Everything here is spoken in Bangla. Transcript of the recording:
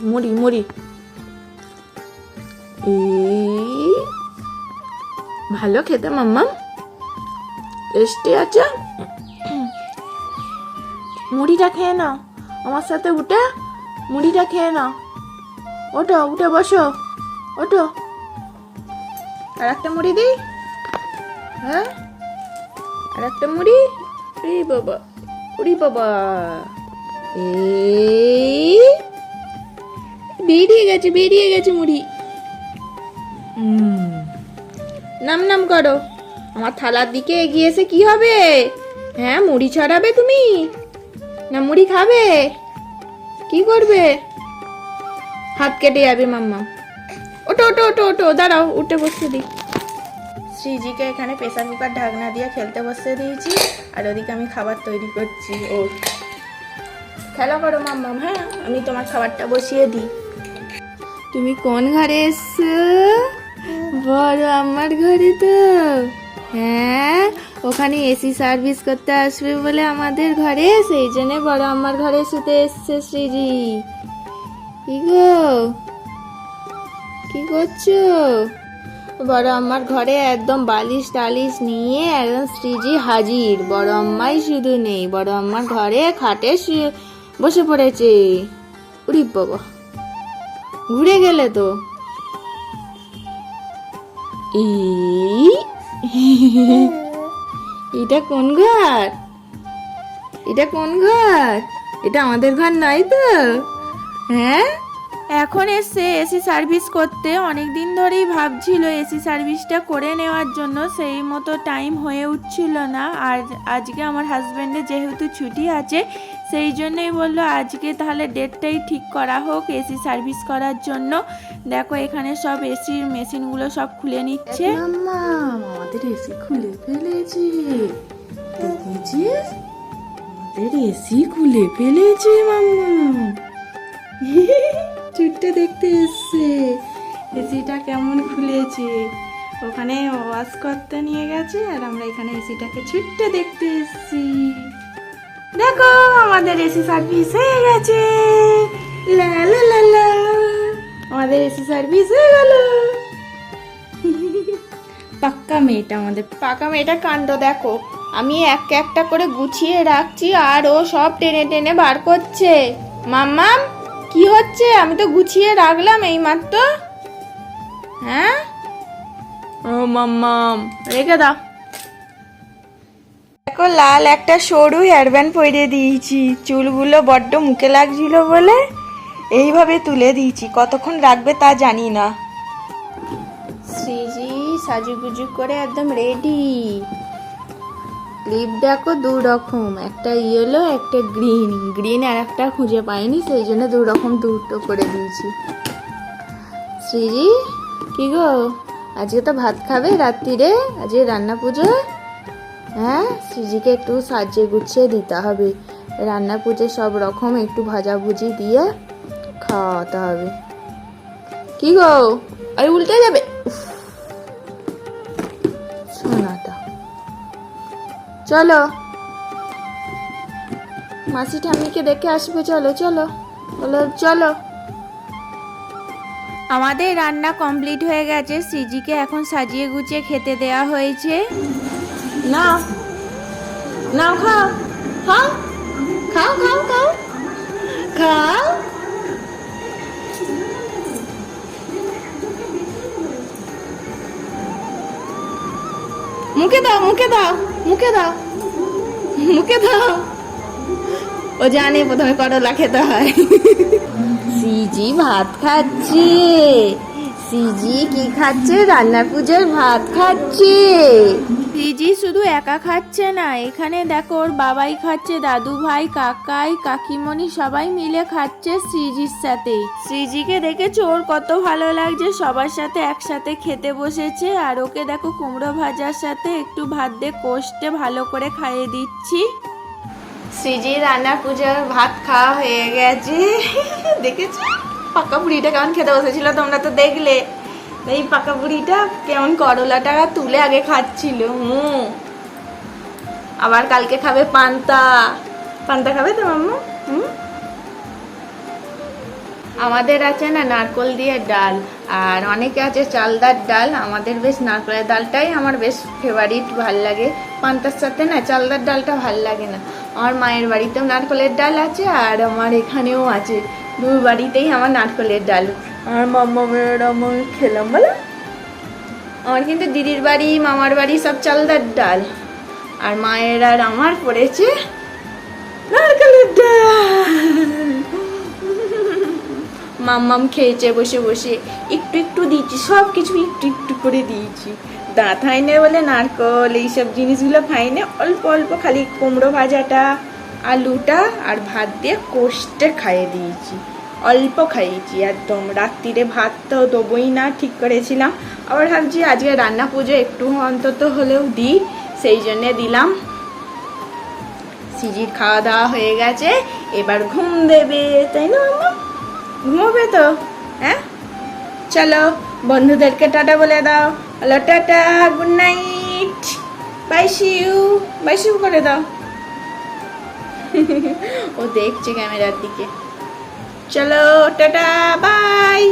মুড়ি মুড়ি। এই, ভালো খেতে, মাম্মা। টেস্টি আছে। মুড়িটা খেয়ে নাও। আমার সাথে উঠে মুড়িটা খেয়ে নাও। ওঠো, উঠে বসো। ওঠো। আর একটা মুড়ি দিই? হ্যাঁ? আর একটা মুড়ি? বাবা, উড়ি বাবা। এই। বেরিয়ে গেছে বেরিয়ে গেছে মুড়ি। নাম নাম করো। আমার থালার দিকে এগিয়ে এসে কি হবে? হ্যাঁ মুড়ি ছড়াবে তুমি? না মুড়ি খাবে? কি করবে? হাত কেটে যাবে মাম্মা। ওটো ওটো ওটো ওটো দাঁড়াও উঠে বসতে দিই। শ্রীজিকে এখানে প্রেসার কুকার ঢাকনা দিয়ে খেলতে বসতে দিয়েছি আর ওদিকে আমি খাবার তৈরি করছি। ও খেলা করো মাম্মাম হ্যাঁ আমি তোমার খাবারটা বসিয়ে দিই। তুমি কোন ঘরে এসছো? বড় আমার ঘরে তো। হ্যাঁ ওখানে এসি সার্ভিস করতে আসবে বলে আমাদের ঘরে, সেই জন্য বড় আমার ঘরে শুতে এসছে শ্রীজি। কি গো কি করছ? বড় আম্মার ঘরে একদম বালিশ টালিশ নিয়ে একদম শ্রীজি হাজির। বড় আম্মাই শুধু নেই, বড় আম্মার ঘরে খাটে বসে পড়েছে। উরি বাবা। ঘুরে গেলে তো। এটা কোন ঘর? এটা কোন ঘর? এটা আমাদের ঘর নয় তো? হ্যাঁ? এখন এসে এসি সার্ভিস করতে অনেক দিন ধরেই ভাবছিল এসি সার্ভিসটা করে নেওয়ার জন্য সেই মতো টাইম হয়ে উঠছিল না। আর আজকে আমার হাজব্যান্ডের যেহেতু ছুটি আছে সেই জন্যই বলল, আজকে তাহলে ডেটটাই ঠিক করা হোক এসি সার্ভিস করার জন্য। দেখো, এখানে সব এসির মেশিনগুলো সব খুলে নিচ্ছে। আমাদের এসি খুলে ফেলেছে। দেখেছিস আমাদের এসি খুলে ফেলেছে, মাম্মা। চুটটা দেখতে এসছে। এসিটা কেমন খুলেছে? ওখানে ওয়াশ করতে নিয়ে গেছে, আর আমরা এখানে এসিটাকে ছুটতে দেখতে এসছি। দেখো আমাদের এসি সার্ভিস হয়ে গেছে। লা লা লা লা। আমাদের এসি সার্ভিস হয়ে গেল। পাক্কা মেয়েটা আমাদের। পাকা মেয়েটা কাণ্ড দেখো। আমি এক একটা করে গুছিয়ে রাখছি আর ও সব টেনে টেনে বার করছে। মাম্মাম কি হচ্ছে? আমি তো গুছিয়ে রাখলাম এই মাত্র হ্যাঁ? ও মাম্মাম রেখে দাও। দেখো, লাল একটা সরু হেয়ারব্যান্ড পরিয়ে দিয়েছি। চুলগুলো বড্ড মুখে লাগছিল বলে এইভাবে তুলে দিয়েছি। কতক্ষণ রাখবে তা জানি না। শ্রীজি সাজুগুজু করে একদম রেডি লিপ দেখো দু রকম একটা ইয়েলো একটা গ্রিন গ্রিন আর একটা খুঁজে পাইনি, সেই জন্য দু রকম দুটো করে দিয়েছি। শ্রীজি, কি গো? আজকে তো ভাত খাবে রাত্রিরে, আজকে রান্না পুজো? হ্যাঁ শ্রীজিকে একটু সাজিয়ে গুছিয়ে দিতে হবে। রান্না পুজো সব রকম একটু ভাজাভুজি দিয়ে খাওয়াতে হবে। কি গো? আরে উল্টে যাবে। সোনাটা চলো। মাসি ঠাম্মিকে দেখে আসবে, চলো চলো। বলো, চলো। আমাদের রান্না কমপ্লিট হয়ে গেছে। সিজিকে এখন সাজিয়ে গুছিয়ে খেতে দেয়া হয়েছে। না নাও খাও খাও খাও খাও খাও খাও মুখে দাও মুখে দাও মুখে দাও মুখে দাও ও জানে প্রথমে করলা খেতে হয় সিজি ভাত খাচ্ছে সিজি কি খাচ্ছে? রান্না পুজোর ভাত খাচ্ছে। সিজি শুধু একা খাচ্ছে না, এখানে দেখো ওর বাবাই খাচ্ছে, দাদু ভাই, কাকাই, কাকিমণি সবাই মিলে খাচ্ছে শ্রীজির সাথে। শ্রীজিকে দেখেছ? ওর কত ভালো লাগছে, সবার সাথে একসাথে খেতে বসেছে। আর ওকে দেখো কুমড়ো ভাজার সাথে একটু ভাত দিয়ে কষতে ভালো করে খাইয়ে দিচ্ছি। শ্রীজি রান্না পুজোর ভাত খাওয়া হয়ে গেছে। দেখেছ? পাকা বুড়িটা কেমন খেতে বসেছিল? তোমরা তো দেখলে। এই পাকা বুড়িটা কেমন করলাটা তুলে আগে খাচ্ছিল। হুম। আবার কালকে খাবে পান্তা। পান্তা খাবে তো, মাম্মু? হুম? আমাদের আছে না নারকোল দিয়ে ডাল, আর অনেকে আছে চালদার ডাল। আমাদের বেশ নারকোলের ডালটাই আমার বেশ ফেভারিট ভালো লাগে। পান্তার সাথে না চালদার ডালটা ভালো লাগে না। আমার মায়ের বাড়িতেও নারকোলের ডাল আছে, আর আমার এখানেও আছে। দু বাড়িতেই আমার নারকোলের ডাল। আমার মাম্মা মেয়ের আমি খেলাম বলো। আমার কিন্তু দিদির বাড়ি মামার বাড়ি সব চালদার ডাল। আর মায়ের আর আমার পড়েছে নারকেলের ডাল। মাম্মাম খেয়েছে বসে বসে একটু একটু দিয়েছি সব কিছু একটু একটু করে দিয়েছি। দাঁত হয়নি বলে নারকল এইসব জিনিসগুলো খাইনি অল্প অল্প খালি কুমড়ো ভাজাটা আলুটা আর ভাত দিয়ে কষতে খাইয়ে দিয়েছি। অল্প খাইয়েছি। একদম রাত্রিরে ভাত তো দেবোই না, ঠিক করেছিলাম। আবার ভাবছি আজকে রান্না পুজো একটু অন্তত হলেও দিই, সেই জন্যে দিলাম। সিজির খাওয়া দাওয়া হয়ে গেছে। এবার ঘুম দেবে, তাই না মাম্মা? ঘুমোবে তো হ্যাঁ? চলো, বন্ধুদেরকে টাটা বলে দাও। Hello tata, good night. Bye শিউ bye শিউ করে দাও। ও দেখছে ক্যামেরার দিকে। চলো টাটা বাই।